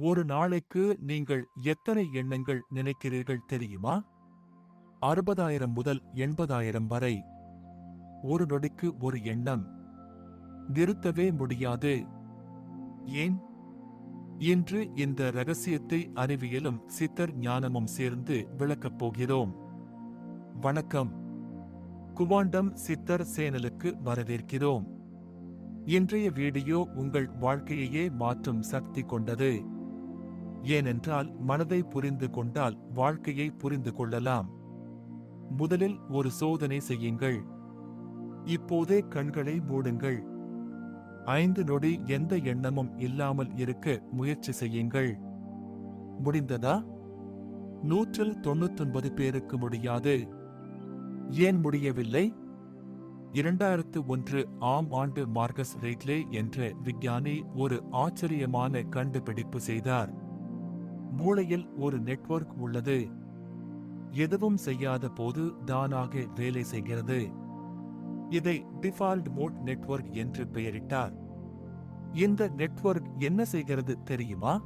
ஒரு நாளைக்கு நீங்கள் எத்தனை எண்ணங்கள் நினைக்கிறீர்கள் தெரியுமா? அறுபதாயிரம் முதல் எண்பதாயிரம் வரை. ஒரு நொடிக்கு ஒரு எண்ணம். நிறுத்தவே முடியாது. ஏன்? இன்று இந்த ரகசியத்தை அறிவியலும் சித்தர் ஞானமும் சேர்ந்து விளக்கப் போகிறோம். வணக்கம். குவாண்டம் சித்தர் சேனலுக்கு வரவேற்கிறோம். இன்றைய வீடியோ உங்கள் வாழ்க்கையையே மாற்றும் சக்தி கொண்டது. ஏனென்றால் மனதை புரிந்து கொண்டால் வாழ்க்கையை புரிந்து கொள்ளலாம். முதலில் ஒரு சோதனை செய்யுங்கள். இப்போதே கண்களை மூடுங்கள். ஐந்து நொடி எந்த எண்ணமும் இல்லாமல் இருக்க முயற்சி செய்யுங்கள். முடிந்ததா? நூற்றில் தொண்ணூத்தொன்பது பேருக்கு முடியாது. ஏன் முடியவில்லை? இரண்டாயிரத்து ஒன்று ஆம் ஆண்டு மார்கஸ் ரெய்ட்லே என்ற விஞ்ஞானி ஒரு ஆச்சரியமான கண்டுபிடிப்பு செய்தார். மூளையில் ஒரு நெட்வொர்க் உள்ளது. எதுவும் செய்யாத போது தானாக வேலை செய்கிறது. இதை டிஃபால்ட் மோட் நெட்வொர்க் என்று பெயரிட்டார். இந்த நெட்வொர்க் என்ன செய்கிறது தெரியுமா?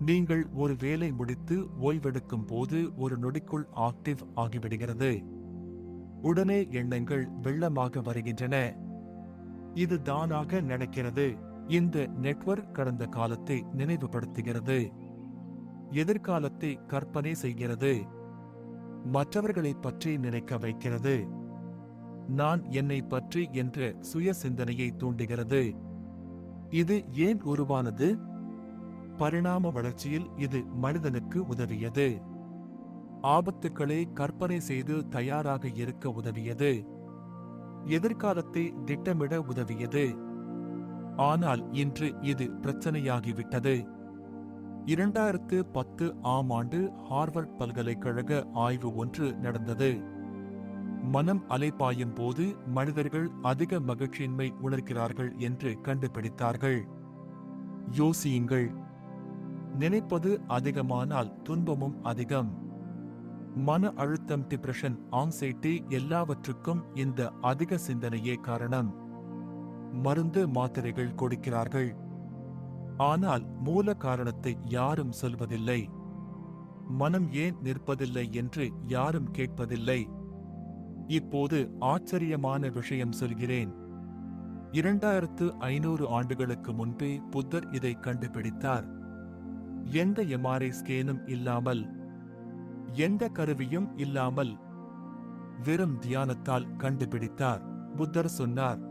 நீங்கள் ஒரு வேலை முடித்து ஓய்வெடுக்கும் போது ஒரு நொடிக்குள் ஆக்டிவ் ஆகிவிடுகிறது. உடனே எண்ணங்கள் வெள்ளமாக வருகின்றன. இது தானாக நடக்கிறது. இந்த நெட்வொர்க் கடந்த காலத்தை நினைவுபடுத்துகிறது. எதிர்காலத்தை கற்பனை செய்கிறது. மற்றவர்களை பற்றி நினைக்க வைக்கிறது. நான் என்னை பற்றி என்ற சுய சிந்தனையை தூண்டுகிறது. இது ஏன் உருவானது? பரிணாம வளர்ச்சியில் இது மனிதனுக்கு உதவியது. ஆபத்துக்களை கற்பனை செய்து தயாராக இருக்க உதவியது. எதிர்காலத்தை திட்டமிட உதவியது. ஆனால் இன்று இது பிரச்சனையாகிவிட்டது. இரண்டாயிரத்து பத்து ஆம் ஆண்டு ஹார்வர்ட் பல்கலைக்கழக ஆய்வு ஒன்று நடந்தது. மனம் அலைப்பாயும் போது மனிதர்கள் அதிக மகிழ்ச்சியின்மை உணர்கிறார்கள் என்று கண்டுபிடித்தார்கள். யோசியுங்கள். நினைப்பது அதிகமானால் துன்பமும் அதிகம். மன அழுத்தம் டிப்ரெஷன் ஆங்ஸைட்டி எல்லாவற்றுக்கும் இந்த அதிக சிந்தனையே காரணம். மருந்து மாத்திரைகள் கொடுக்கிறார்கள். ஆனால் மூல காரணத்தை யாரும் சொல்வதில்லை. மனம் ஏன் நிற்பதில்லை என்று யாரும் கேட்பதில்லை. இப்போது ஆச்சரியமான விஷயம் சொல்கிறேன். இரண்டாயிரத்து ஐநூறு ஆண்டுகளுக்கு முன்பே புத்தர் இதை கண்டுபிடித்தார். எந்த எம்ஆர்ஐ ஸ்கேனும் இல்லாமல் எந்த கருவியும் இல்லாமல் வெறும் தியானத்தால் கண்டுபிடித்தார் புத்தர் சொன்னார்.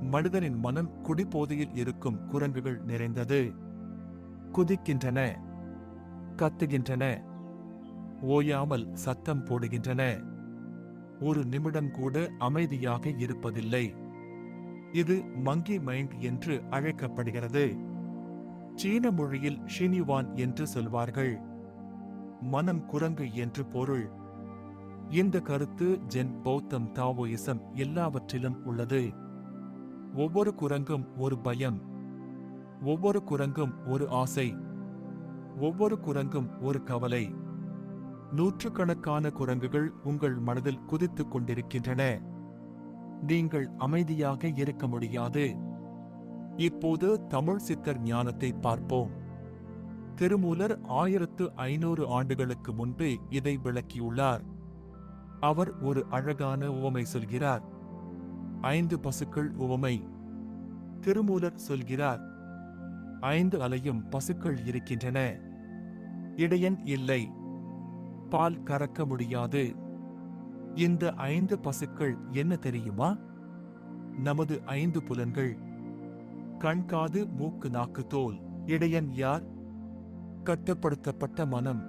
மனிதனின் மனம் குடிபோதையில் இருக்கும் குரங்குகள் நிறைந்தது. குதிக்கின்றன கத்துகின்றன ஓயாமல் சத்தம் போடுகின்றன. ஒரு நிமிடம் கூட அமைதியாக இருப்பதில்லை. இது மங்கி மைண்ட் என்று அழைக்கப்படுகிறது. சீன மொழியில் ஷினிவான் என்று சொல்வார்கள். மனம் குரங்கு என்று பொருள். இந்த கருத்து ஜென் பௌத்தம் தாவோயிசம் எல்லாவற்றிலும் உள்ளது. ஒவ்வொரு குரங்கும் ஒரு பயம். ஒவ்வொரு குரங்கும் ஒரு ஆசை. ஒவ்வொரு குரங்கும் ஒரு கவலை. நூற்றுக்கணக்கான குரங்குகள் உங்கள் மனதில் குதித்துக் கொண்டிருக்கின்றன. நீங்கள் அமைதியாக இருக்க முடியாது. இப்போது தமிழ் சித்தர் ஞானத்தை பார்ப்போம். திருமூலர் ஆயிரத்து ஐநூறு ஆண்டுகளுக்கு முன்பே இதை விளக்கியுள்ளார். அவர் ஒரு அழகான உவமை சொல்கிறார். ஐந்து பசுக்கள் உவமை. திருமூலர் சொல்கிறார் ஐந்து அலையும் பசுக்கள் இருக்கின்றன. இடையன் இல்லை. பால் கறக்க முடியாது. இந்த ஐந்து பசுக்கள் என்ன தெரியுமா? நமது ஐந்து புலன்கள். கண் காது மூக்கு நாக்கு தோல். இடையன் யார்? கட்டுப்படுத்தப்பட்ட மனம்.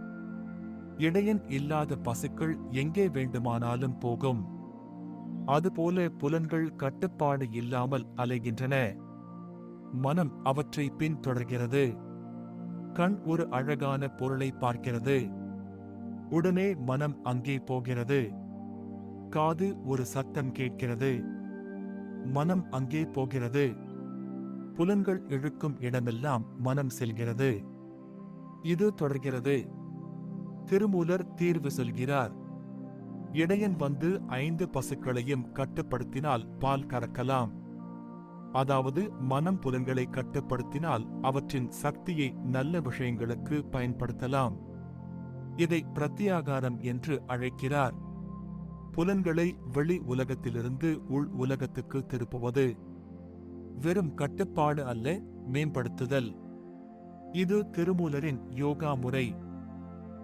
இடையன் இல்லாத பசுக்கள் எங்கே வேண்டுமானாலும் போகும். அதுபோல புலன்கள் கட்டுப்பாடு இல்லாமல் அலைகின்றன. மனம் அவற்றை பின்தொடர்கிறது. கண் ஒரு அழகான பொருளை பார்க்கிறது. உடனே மனம் அங்கே போகிறது. காது ஒரு சத்தம் கேட்கிறது. மனம் அங்கே போகிறது. புலன்கள் இழுக்கும் இடமெல்லாம் மனம் செல்கிறது. இது தொடர்கிறது. திருமூலர் தீர்வு சொல்கிறார். இடையன் வந்து ஐந்து பசுக்களையும் கட்டுப்படுத்தினால் பால் கறக்கலாம். அதாவது மனம் புலன்களை கட்டுப்படுத்தினால் அவற்றின் சக்தியை நல்ல விஷயங்களுக்கு பயன்படுத்தலாம். இதை பிரத்யாகாரம் என்று அழைக்கிறார். புலன்களை வெளி உலகத்திலிருந்து உள் உலகத்துக்கு திருப்புவது. வெறும் கட்டுப்பாடு அல்ல மேம்படுத்துதல். இது திருமூலரின் யோகா முறை.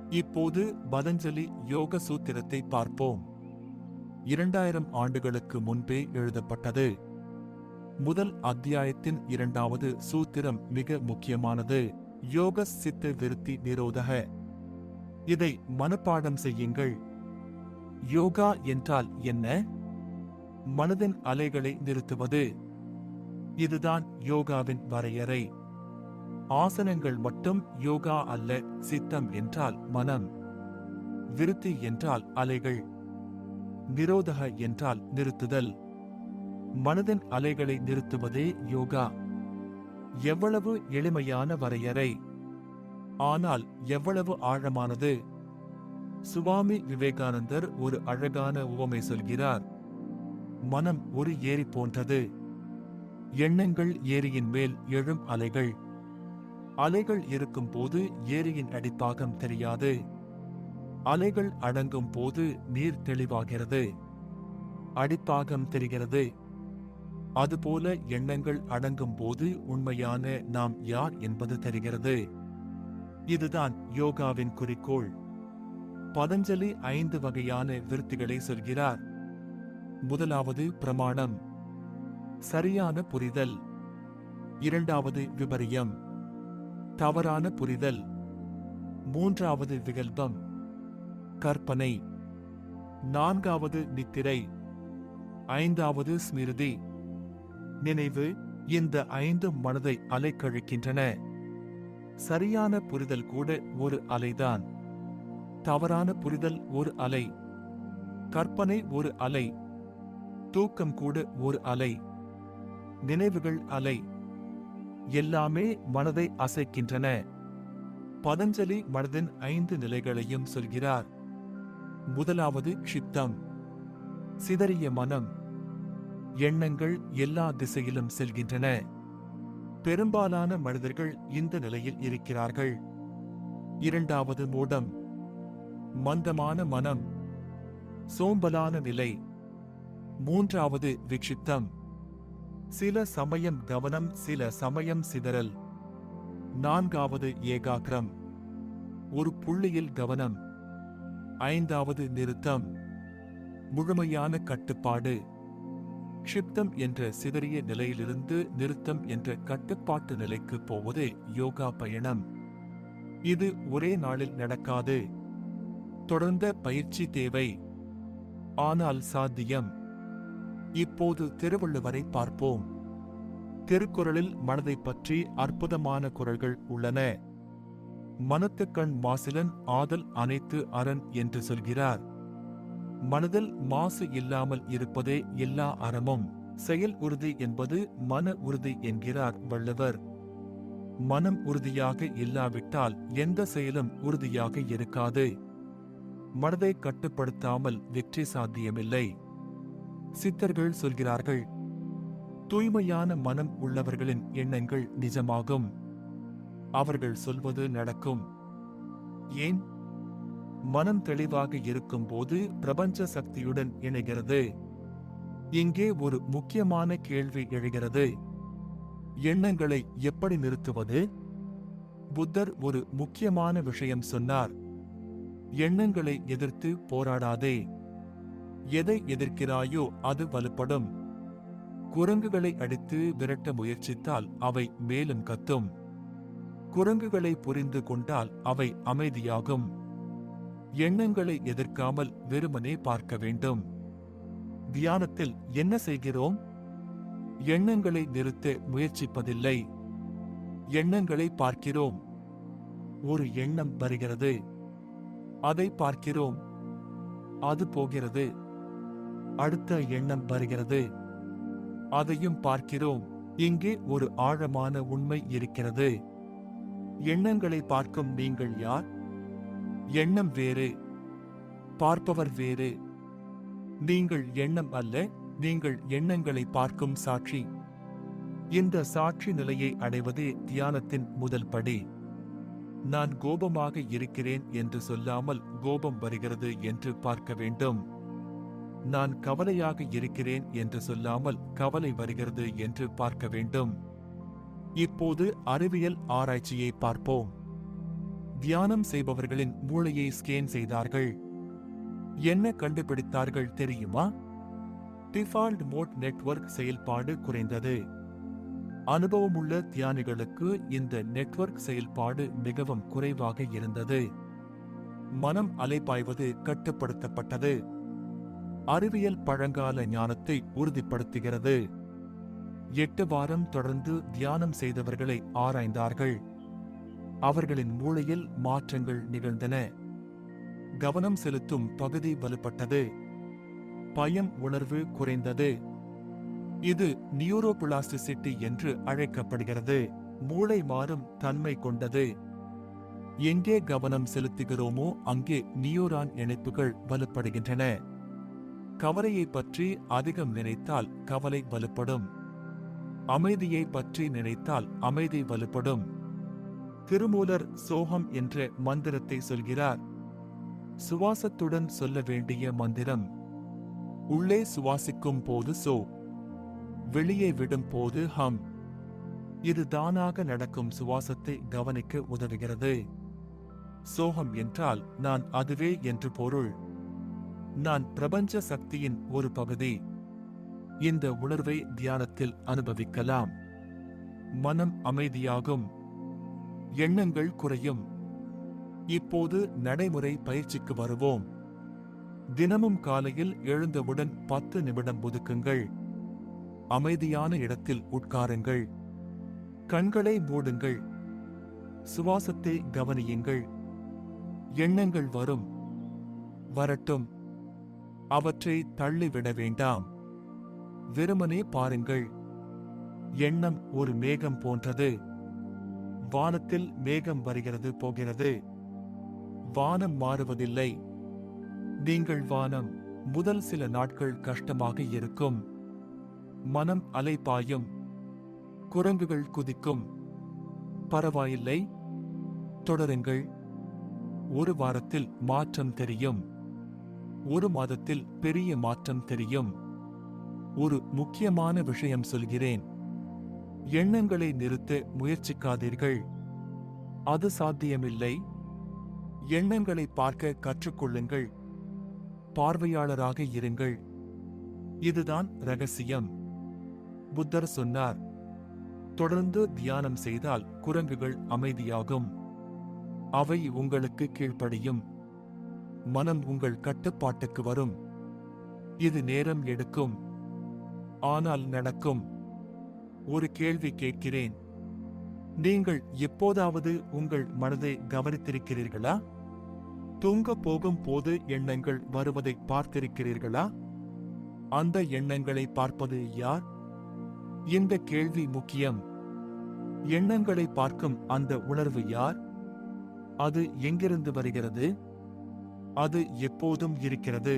இப்போது பதஞ்சலி யோக சூத்திரத்தை பார்ப்போம். இரண்டாயிரம் ஆண்டுகளுக்கு முன்பே எழுதப்பட்டது. முதல் அத்தியாயத்தின் இரண்டாவது சூத்திரம் மிக முக்கியமானது. யோக சித்த விருத்தி நிரோதக. இதை மனப்பாடம் செய்யுங்கள். யோகா என்றால் என்ன? மனதின் அலைகளை நிறுத்துவது. இதுதான் யோகாவின் வரையறை. ஆசனங்கள் மட்டும் யோகா அல்ல சித்தம் என்றால் மனம். விருத்தி என்றால் அலைகள். நிரோதக என்றால் நிறுத்துதல். மனதின் அலைகளை நிறுத்துவதே யோகா. எவ்வளவு எளிமையான வரையறை. ஆனால் எவ்வளவு ஆழமானது. சுவாமி விவேகானந்தர் ஒரு அழகான உவமை சொல்கிறார். மனம் ஒரு ஏரி போன்றது. எண்ணங்கள் ஏரியின் மேல் எழும் அலைகள். அலைகள் இருக்கும் போது ஏரியின் அடிப்பாகம் தெரியாது. அலைகள் அடங்கும் போது நீர் தெளிவாகிறது. அடிப்பாகம் தெரிகிறது. அதுபோல எண்ணங்கள் அடங்கும் போது உண்மையான நாம் யார் என்பது தெரிகிறது. இதுதான் யோகாவின் குறிக்கோள். பதஞ்சலி ஐந்து வகையான விருத்திகளை சொல்கிறார். முதலாவது பிரமாணம். சரியான புரிதல். இரண்டாவது விபரியம். தவறான புரிதல். மூன்றாவது விகல்பம். கற்பனை. நான்காவது நித்திரை. ஐந்தாவது ஸ்மிருதி. நினைவு இந்த ஐந்து மனதை அலைக்கழிக்கின்றன. சரியான புரிதல் கூட ஒரு அலைதான். தவறான புரிதல் ஒரு அலை. கற்பனை ஒரு அலை. தூக்கம் கூட ஒரு அலை. நினைவுகள் அலை. எல்லாமே மனதை அசைக்கின்றன. பதஞ்சலி மனதின் ஐந்து நிலைகளையும் சொல்கிறார். முதலாவது க்ஷிப்தம் சிதறிய மனம். எண்ணங்கள் எல்லா திசையிலும் செல்கின்றன. பெரும்பாலான மனிதர்கள் இந்த நிலையில் இருக்கிறார்கள். இரண்டாவது மூடம். மந்தமான மனம். சோம்பலான நிலை. மூன்றாவது விக்ஷிப்தம். சில சமயம் கவனம் சில சமயம் சிதறல். நான்காவது ஏகாக்கிரம். ஒரு புள்ளியில் கவனம். ஐந்தாவது நிறுத்தம். முழுமையான கட்டுப்பாடு. க்ஷிப்தம் என்ற சிதறிய நிலையிலிருந்து நிறுத்தம் என்ற கட்டுப்பாட்டு நிலைக்கு போவது யோகா பயணம். இது ஒரே நாளில் நடக்காது. தொடர்ந்த பயிற்சி தேவை. ஆனால் சாத்தியம். இப்போது திருவள்ளுவரை பார்ப்போம். திருக்குறளில் மனதை பற்றி அற்புதமான குரல்கள் உள்ளன. மனத்துக்கண் மாசிலன் ஆதல் அனைத்து அரண் என்று சொல்கிறார். மனதில் மாசு இல்லாமல் இருப்பதே எல்லா அறமும். செயல் உறுதி என்பது மன உறுதி என்கிறார் வள்ளுவர். மனம் உறுதியாக இல்லாவிட்டால் எந்த செயலும் உறுதியாக இருக்காது. மனதை கட்டுப்படுத்தாமல் வெற்றி சாத்தியமில்லை. சித்தர்கள் சொல்கிறார்கள் தூய்மையான மனம் உள்ளவர்களின் எண்ணங்கள் நிஜமாகும். அவர்கள் சொல்வது நடக்கும். ஏன்? மனம் தெளிவாக இருக்கும் போது பிரபஞ்ச சக்தியுடன் இணைகிறது. இங்கே ஒரு முக்கியமான கேள்வி எழுகிறது. எண்ணங்களை எப்படி நிறுத்துவது? புத்தர் ஒரு முக்கியமான விஷயம் சொன்னார் எண்ணங்களை எதிர்த்து போராடாதே. எதை எதிர்க்கிறாயோ அது வலுப்படும். குரங்குகளை அடித்து விரட்ட முயற்சித்தால் அவை மேலும் கத்தும். குரங்குகளை புரிந்து கொண்டால் அவை அமைதியாகும். எண்ணங்களை எதிர்க்காமல் வெறுமனே பார்க்க வேண்டும். தியானத்தில் என்ன செய்கிறோம்? எண்ணங்களை நிறுத்த முயற்சிப்பதில்லை. எண்ணங்களை பார்க்கிறோம். ஒரு எண்ணம் வருகிறது. அதை பார்க்கிறோம். அது போகிறது. அடுத்த எண்ணம் வருகிறது. அதையும் பார்க்கிறோம். இங்கே ஒரு ஆழமான உண்மை இருக்கிறது. எண்ணங்களை பார்க்கும் நீங்கள் யார்? எண்ணம் வேறு. பார்ப்பவர் வேறு. நீங்கள் எண்ணம் அல்ல நீங்கள் எண்ணங்களை பார்க்கும் சாட்சி. இந்த சாட்சி நிலையை அடைவதே தியானத்தின் முதல் படி. நான் கோபமாக இருக்கிறேன் என்று சொல்லாமல் கோபம் வருகிறது என்று பார்க்க வேண்டும். நான் கவலையாக இருக்கிறேன் என்று சொல்லாமல் கவலை வருகிறது என்று பார்க்க வேண்டும். இப்போது அறிவியல் ஆராய்ச்சியை பார்ப்போம். தியானம் செய்பவர்களின் மூளையை ஸ்கேன் செய்தார்கள். என்ன கண்டுபிடித்தார்கள் தெரியுமா? டிஃபால்ட் மோட் நெட்வொர்க் செயல்பாடு குறைந்தது. அனுபவமுள்ள தியானிகளுக்கு இந்த நெட்வொர்க் செயல்பாடு மிகவும் குறைவாக இருந்தது. மனம் அலைப்பாய்வது கட்டுப்படுத்தப்பட்டது. அறிவியல் பழங்கால ஞானத்தை உறுதிப்படுத்துகிறது. எட்டு வாரம் தொடர்ந்து தியானம் செய்தவர்களை ஆராய்ந்தார்கள். அவர்களின் மூளையில் மாற்றங்கள் நிகழ்ந்தன. கவனம் செலுத்தும் பகுதி வலுப்பட்டது. பயம் உணர்வு குறைந்தது. இது நியூரோபிளாஸ்டிசிட்டி என்று அழைக்கப்படுகிறது. மூளை மாறும் தன்மை கொண்டது. எங்கே கவனம் செலுத்துகிறோமோ அங்கே நியூரான் இணைப்புகள் வலுப்படுகின்றன. கவலையை பற்றி அதிகம் நினைத்தால் கவலை வலுப்படும். அமைதியை பற்றி நினைத்தால் அமைதி வலுப்படும். திருமூலர் சோகம் என்ற மந்திரத்தை சொல்கிறார். சுவாசத்துடன் சொல்ல வேண்டிய மந்திரம். உள்ளே சுவாசிக்கும் போது சோ. வெளியே விடும் போது ஹம். இது தானாக நடக்கும் சுவாசத்தை கவனிக்க உதவுகிறது. சோகம் என்றால் நான் அதுவே என்று பொருள். நான் பிரபஞ்ச சக்தியின் ஒரு பகுதி. இந்த உணர்வை தியானத்தில் அனுபவிக்கலாம். மனம் அமைதியாகும். எண்ணங்கள் குறையும். இப்போது நடைமுறை பயிற்சிக்கு வருவோம். தினமும் காலையில் எழுந்தவுடன் பத்து நிமிடம் ஒதுக்குங்கள். அமைதியான இடத்தில் உட்காருங்கள். கண்களை மூடுங்கள். சுவாசத்தை கவனியுங்கள். எண்ணங்கள் வரும். வரட்டும். அவற்றை தள்ளிவிட வேண்டாம். வெறுமனே பாருங்கள் எண்ணம் ஒரு மேகம் போன்றது. வானத்தில் மேகம் வருகிறது போகிறது. வானம் மாறுவதில்லை. நீங்கள் வானம் முதல் சில நாட்கள் கஷ்டமாக இருக்கும். மனம் அலைபாயும் குரங்குகள் குதிக்கும். பரவாயில்லை தொடருங்கள். ஒரு வாரத்தில் மாற்றம் தெரியும். ஒரு மாதத்தில் பெரிய மாற்றம் தெரியும். ஒரு முக்கியமான விஷயம் சொல்கிறேன். எண்ணங்களை நிறுத்த முயற்சிக்காதீர்கள். அது சாத்தியமில்லை. எண்ணங்களை பார்க்க கற்றுக்கொள்ளுங்கள். பார்வையாளராக இருங்கள். இதுதான் ரகசியம். புத்தர் சொன்னார். தொடர்ந்து தியானம் செய்தால் குரங்குகள் அமைதியாகும். அவை உங்களுக்கு கீழ்ப்படியும். மனம் உங்கள் கட்டுப்பாட்டுக்கு வரும். இது நேரம் எடுக்கும். ஆனால் நடக்கும். ஒரு கேள்வி கேட்கிறேன். நீங்கள் எப்போதாவது உங்கள் மனதை கவனித்திருக்கிறீர்களா? தூங்க போகும் போது எண்ணங்கள் வருவதை பார்த்திருக்கிறீர்களா? அந்த எண்ணங்களை பார்ப்பது யார்? இந்த கேள்வி முக்கியம். எண்ணங்களை பார்க்கும் அந்த உணர்வு யார்? அது எங்கிருந்து வருகிறது? அது எப்போதும் இருக்கிறது.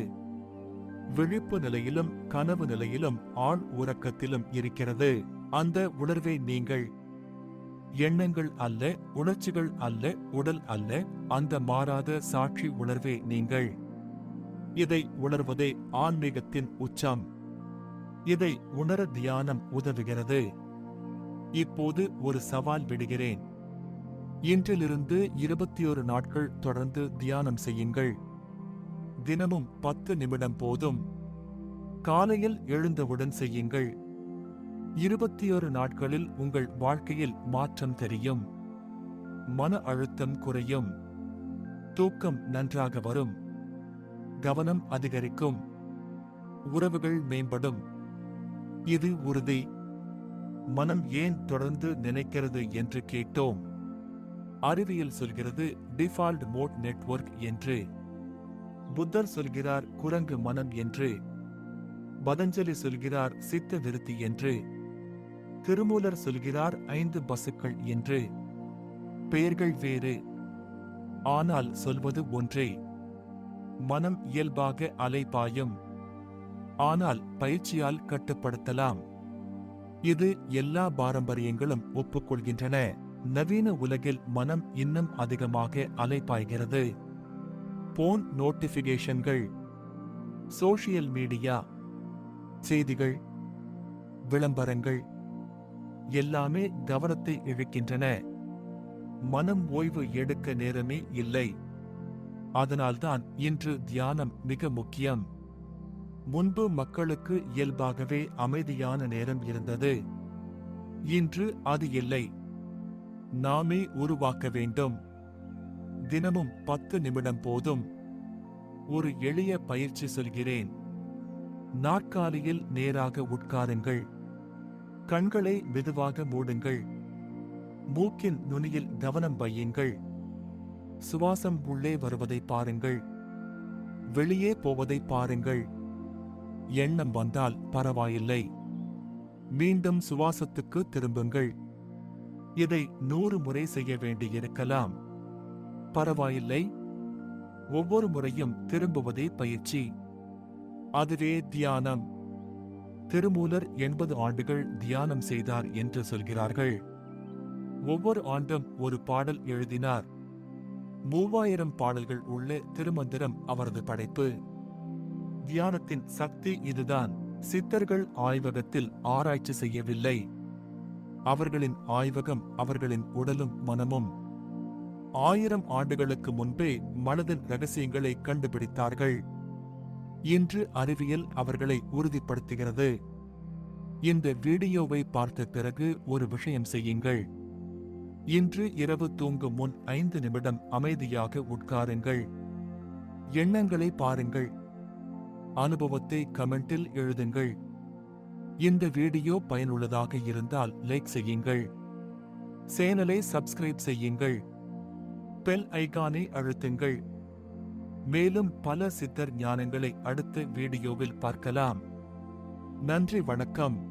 விழிப்பு நிலையிலும் கனவு நிலையிலும் ஆண் உறக்கத்திலும் இருக்கிறது. அந்த உணர்வை நீங்கள் எண்ணங்கள் அல்ல உணர்ச்சிகள் அல்ல உடல் அல்ல அந்த மாறாத சாட்சி உணர்வே நீங்கள் இதை உணர்வதே ஆன்மீகத்தின் உச்சம். இதை உணர தியானம் உதவுகிறது. இப்போது ஒரு சவால் விடுகிறேன். இன்றிலிருந்து இருபத்தி ஒரு நாட்கள் தொடர்ந்து தியானம் செய்யுங்கள். தினமும் பத்து நிமிடம் போதும். காலையில் எழுந்தவுடன் செய்யுங்கள். இருபத்தி ஒரு நாட்களில் உங்கள் வாழ்க்கையில் மாற்றம் தெரியும். மன அழுத்தம் குறையும். தூக்கம் நன்றாக வரும். கவனம் அதிகரிக்கும். உறவுகள் மேம்படும். இது உறுதி. மனம் ஏன் தொடர்ந்து நினைக்கிறது என்று கேட்டோம். அறிவியல் சொல்கிறது டிஃபால்ட் மோட் நெட்வொர்க் என்று. புத்தர் சொல்கிறார் குரங்கு மனம் என்று. பதஞ்சலி சொல்கிறார் சித்த விருத்தி என்று. திருமூலர் சொல்கிறார் ஐந்து பசுக்கள் என்று. பெயர்கள் வேறு. ஆனால் சொல்வது ஒன்றே. மனம் இயல்பாக அலைபாயும் ஆனால் பயிற்சியால் கட்டுப்படுத்தலாம். இது எல்லா பாரம்பரியங்களும் ஒப்புக்கொள்கின்றன. நவீன உலகில் மனம் இன்னும் அதிகமாக அலைப்பாய்கிறது போன் நோட்டிபிகேஷன்கள் சோஷியல் மீடியா செய்திகள் விளம்பரங்கள் எல்லாமே கவனத்தை இழுக்கின்றன. மனம் ஓய்வு எடுக்க நேரமே இல்லை. அதனால்தான் இன்று தியானம் மிக முக்கியம். முன்பு மக்களுக்கு இயல்பாகவே அமைதியான நேரம் இருந்தது. இன்று அது இல்லை. நாமே உருவாக்க வேண்டும். தினமும் பத்து நிமிடம் போதும். ஒரு எளிய பயிற்சி சொல்கிறேன். நாற்காலியில் நேராக உட்காருங்கள். கண்களை மெதுவாக மூடுங்கள். மூக்கின் நுனியில் கவனம் வையுங்கள். சுவாசம் உள்ளே வருவதை பாருங்கள். வெளியே போவதை பாருங்கள். எண்ணம் வந்தால் பரவாயில்லை. மீண்டும் சுவாசத்துக்கு திரும்புங்கள். இதை நூறு முறை செய்ய வேண்டியிருக்கலாம். பரவாயில்லை. ஒவ்வொரு முறையும் திரும்புவதே பயிற்சி. அதுவே தியானம். திருமூலர் எண்பது ஆண்டுகள் தியானம் செய்தார் என்று சொல்கிறார்கள். ஒவ்வொரு ஆண்டும் ஒரு பாடல் எழுதினார். மூவாயிரம் பாடல்கள் உள்ள திருமந்திரம் அவரது படைப்பு. தியானத்தின் சக்தி இதுதான். சித்தர்கள் ஆய்வகத்தில் ஆராய்ச்சி செய்யவில்லை. அவர்களின் ஆய்வகம் அவர்களின் உடலும் மனமும். ஆயிரம் ஆண்டுகளுக்கு முன்பே மனதின் ரகசியங்களை கண்டுபிடித்தார்கள். இன்று அறிவியல் அவர்களை உறுதிப்படுத்துகிறது. இந்த வீடியோவை பார்த்த பிறகு ஒரு விஷயம் செய்யுங்கள். இன்று இரவு தூங்கும் முன் ஐந்து நிமிடம் அமைதியாக உட்காருங்கள். எண்ணங்களை பாருங்கள். அனுபவத்தை கமெண்டில் எழுதுங்கள். இந்த வீடியோ பயனுள்ளதாக இருந்தால் லைக் செய்யுங்கள். சேனலை சப்ஸ்கிரைப் செய்யுங்கள். பெல் ஐகானை அழுத்துங்கள். மேலும் பல சித்தர் ஞானங்களை அடுத்த வீடியோவில் பார்க்கலாம். நன்றி வணக்கம்.